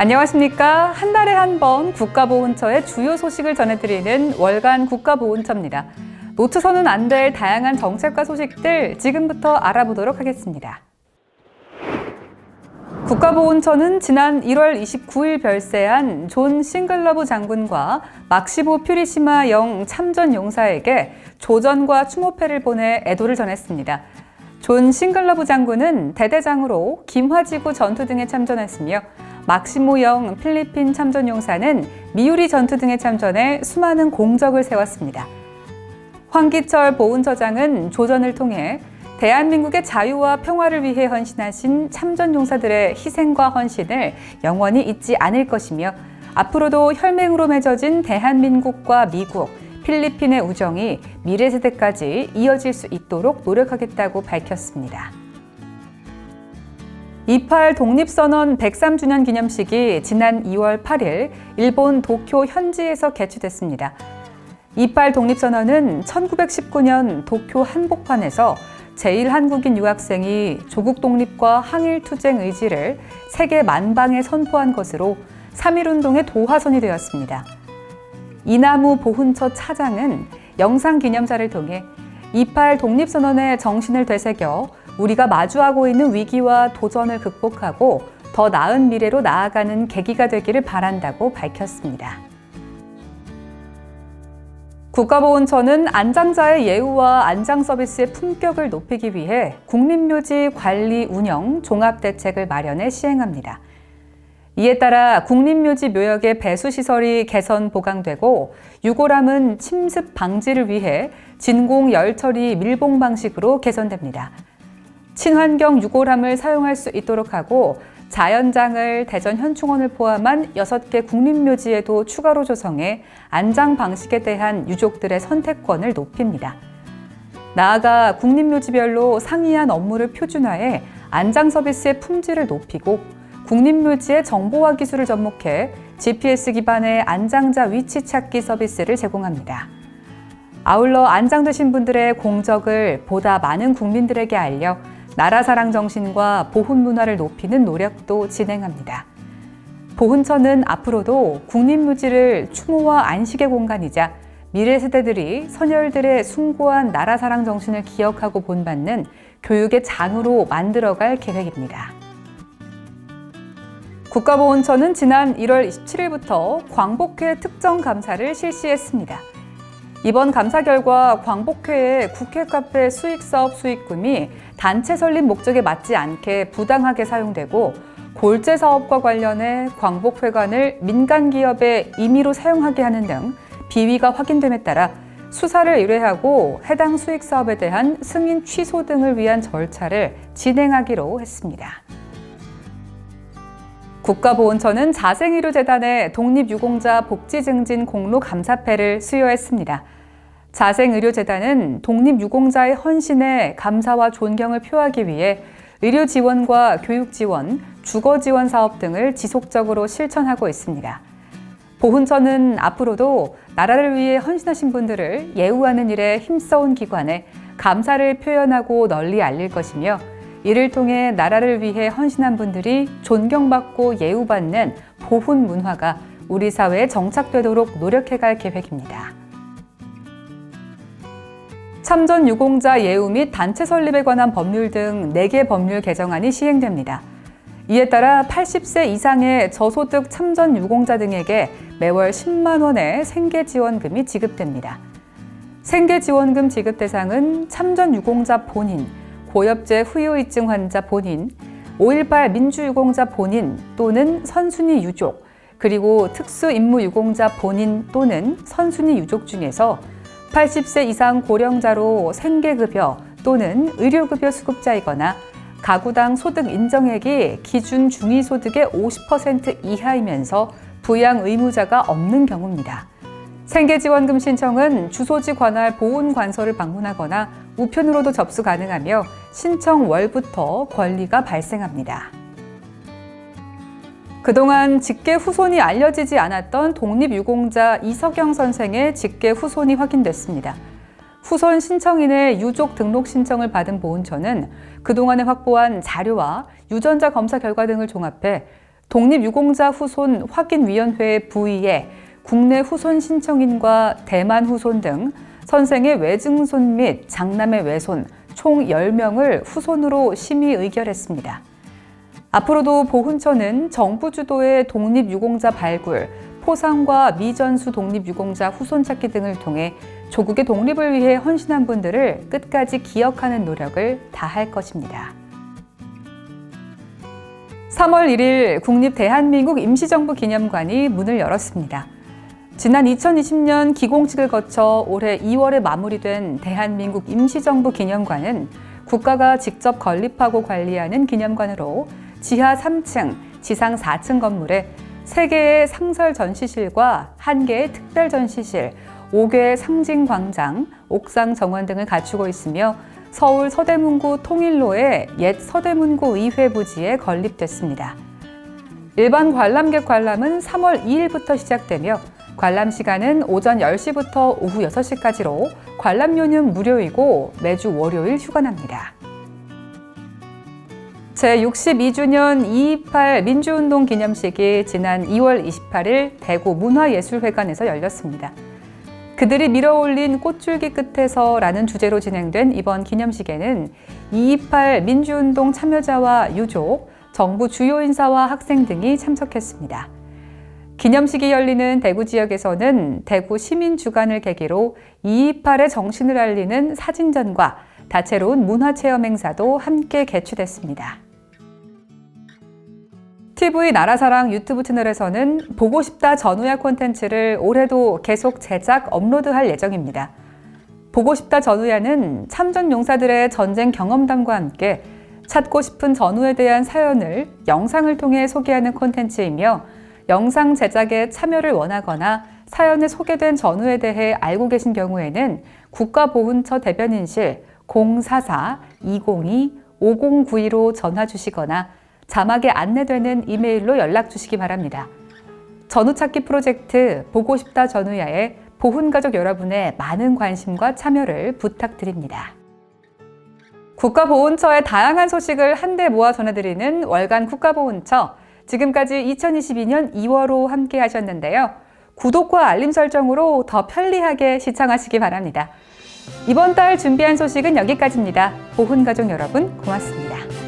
안녕하십니까. 한 달에 한 번 국가보훈처의 주요 소식을 전해드리는 월간 국가보훈처입니다. 놓쳐서는 안 될 다양한 정책과 소식들 지금부터 알아보도록 하겠습니다. 국가보훈처는 지난 1월 29일 별세한 존 싱글러브 장군과 막시보 퓨리시마 영 참전 용사에게 조전과 추모패를 보내 애도를 전했습니다. 존 싱글러브 장군은 대대장으로 김화지구 전투 등에 참전했으며 막시모 영 필리핀 참전 용사는 미우리 전투 등에 참전해 수많은 공적을 세웠습니다. 황기철 보훈처장은 조전을 통해 대한민국의 자유와 평화를 위해 헌신하신 참전 용사들의 희생과 헌신을 영원히 잊지 않을 것이며 앞으로도 혈맹으로 맺어진 대한민국과 미국, 필리핀의 우정이 미래 세대까지 이어질 수 있도록 노력하겠다고 밝혔습니다. 28 독립선언 103주년 기념식이 지난 2월 8일 일본 도쿄 현지에서 개최됐습니다. 28 독립선언은 1919년 도쿄 한복판에서 제1한국인 유학생이 조국 독립과 항일 투쟁 의지를 세계 만방에 선포한 것으로 3.1운동의 도화선이 되었습니다. 이나무 보훈처 차장은 영상 기념사를 통해 28 독립선언의 정신을 되새겨 우리가 마주하고 있는 위기와 도전을 극복하고 더 나은 미래로 나아가는 계기가 되기를 바란다고 밝혔습니다. 국가보훈처는 안장자의 예우와 안장 서비스의 품격을 높이기 위해 국립묘지 관리 운영 종합대책을 마련해 시행합니다. 이에 따라 국립묘지 묘역의 배수시설이 개선 보강되고 유골함은 침습 방지를 위해 진공 열처리 밀봉 방식으로 개선됩니다. 친환경 유골함을 사용할 수 있도록 하고 자연장을 대전 현충원을 포함한 6개 국립묘지에도 추가로 조성해 안장 방식에 대한 유족들의 선택권을 높입니다. 나아가 국립묘지별로 상이한 업무를 표준화해 안장 서비스의 품질을 높이고 국립묘지의 정보화 기술을 접목해 GPS 기반의 안장자 위치 찾기 서비스를 제공합니다. 아울러 안장되신 분들의 공적을 보다 많은 국민들에게 알려 나라 사랑 정신과 보훈 문화를 높이는 노력도 진행합니다. 보훈처는 앞으로도 국립묘지를 추모와 안식의 공간이자 미래 세대들이 선열들의 숭고한 나라 사랑 정신을 기억하고 본받는 교육의 장으로 만들어갈 계획입니다. 국가보훈처는 지난 1월 27일부터 광복회 특정 감사를 실시했습니다. 이번 감사 결과 광복회의 국회 카페 수익 사업 수익금이 단체 설립 목적에 맞지 않게 부당하게 사용되고 골재 사업과 관련해 광복회관을 민간 기업에 임의로 사용하게 하는 등 비위가 확인됨에 따라 수사를 의뢰하고 해당 수익 사업에 대한 승인 취소 등을 위한 절차를 진행하기로 했습니다. 국가보훈처는 자생의료재단의 독립유공자 복지증진 공로 감사패를 수여했습니다. 자생의료재단은 독립유공자의 헌신에 감사와 존경을 표하기 위해 의료 지원과 교육 지원, 주거 지원 사업 등을 지속적으로 실천하고 있습니다. 보훈처는 앞으로도 나라를 위해 헌신하신 분들을 예우하는 일에 힘써온 기관에 감사를 표현하고 널리 알릴 것이며 이를 통해 나라를 위해 헌신한 분들이 존경받고 예우받는 보훈 문화가 우리 사회에 정착되도록 노력해갈 계획입니다. 참전 유공자 예우 및 단체 설립에 관한 법률 등 4개 법률 개정안이 시행됩니다. 이에 따라 80세 이상의 저소득 참전 유공자 등에게 매월 10만 원의 생계 지원금이 지급됩니다. 생계 지원금 지급 대상은 참전 유공자 본인, 고엽제 후유이증 환자 본인, 5.18 민주유공자 본인 또는 선순위 유족, 그리고 특수 임무 유공자 본인 또는 선순위 유족 중에서 80세 이상 고령자로 생계급여 또는 의료급여 수급자이거나 가구당 소득 인정액이 기준 중위소득의 50% 이하이면서 부양 의무자가 없는 경우입니다. 생계지원금 신청은 주소지 관할 보훈관서를 방문하거나 우편으로도 접수 가능하며 신청 월부터 권리가 발생합니다. 그동안 직계 후손이 알려지지 않았던 독립유공자 이석영 선생의 직계 후손이 확인됐습니다. 후손 신청인의 유족 등록 신청을 받은 보훈처는 그동안에 확보한 자료와 유전자 검사 결과 등을 종합해 독립유공자 후손 확인위원회 부의에 국내 후손 신청인과 대만 후손 등 선생의 외증손 및 장남의 외손 총 10명을 후손으로 심의 의결했습니다. 앞으로도 보훈처는 정부 주도의 독립유공자 발굴, 포상과 미전수 독립유공자 후손 찾기 등을 통해 조국의 독립을 위해 헌신한 분들을 끝까지 기억하는 노력을 다할 것입니다. 3월 1일 국립 대한민국 임시정부 기념관이 문을 열었습니다. 지난 2020년 기공식을 거쳐 올해 2월에 마무리된 대한민국 임시정부 기념관은 국가가 직접 건립하고 관리하는 기념관으로 지하 3층, 지상 4층 건물에 3개의 상설 전시실과 1개의 특별 전시실, 5개의 상징 광장, 옥상 정원 등을 갖추고 있으며 서울 서대문구 통일로의 옛 서대문구 의회 부지에 건립됐습니다. 일반 관람객 관람은 3월 2일부터 시작되며 관람 시간은 오전 10시부터 오후 6시까지로 관람료는 무료이고 매주 월요일 휴관합니다. 제62주년 228 민주운동 기념식이 지난 2월 28일 대구 문화예술회관에서 열렸습니다. 그들이 밀어올린 꽃줄기 끝에서 라는 주제로 진행된 이번 기념식에는 228 민주운동 참여자와 유족, 정부 주요 인사와 학생 등이 참석했습니다. 기념식이 열리는 대구 지역에서는 대구 시민 주간을 계기로 228의 정신을 알리는 사진전과 다채로운 문화체험 행사도 함께 개최됐습니다. TV 나라사랑 유튜브 채널에서는 보고 싶다 전우야 콘텐츠를 올해도 계속 제작 업로드할 예정입니다. 보고 싶다 전우야는 참전 용사들의 전쟁 경험담과 함께 찾고 싶은 전우에 대한 사연을 영상을 통해 소개하는 콘텐츠이며 영상 제작에 참여를 원하거나 사연에 소개된 전우에 대해 알고 계신 경우에는 국가보훈처 대변인실 044-202-5092로 전화 주시거나 자막에 안내되는 이메일로 연락 주시기 바랍니다. 전우찾기 프로젝트 보고 싶다 전우야에 보훈 가족 여러분의 많은 관심과 참여를 부탁드립니다. 국가보훈처의 다양한 소식을 한데 모아 전해드리는 월간 국가보훈처. 지금까지 2022년 2월호 함께 하셨는데요. 구독과 알림 설정으로 더 편리하게 시청하시기 바랍니다. 이번 달 준비한 소식은 여기까지입니다. 보훈 가족 여러분, 고맙습니다.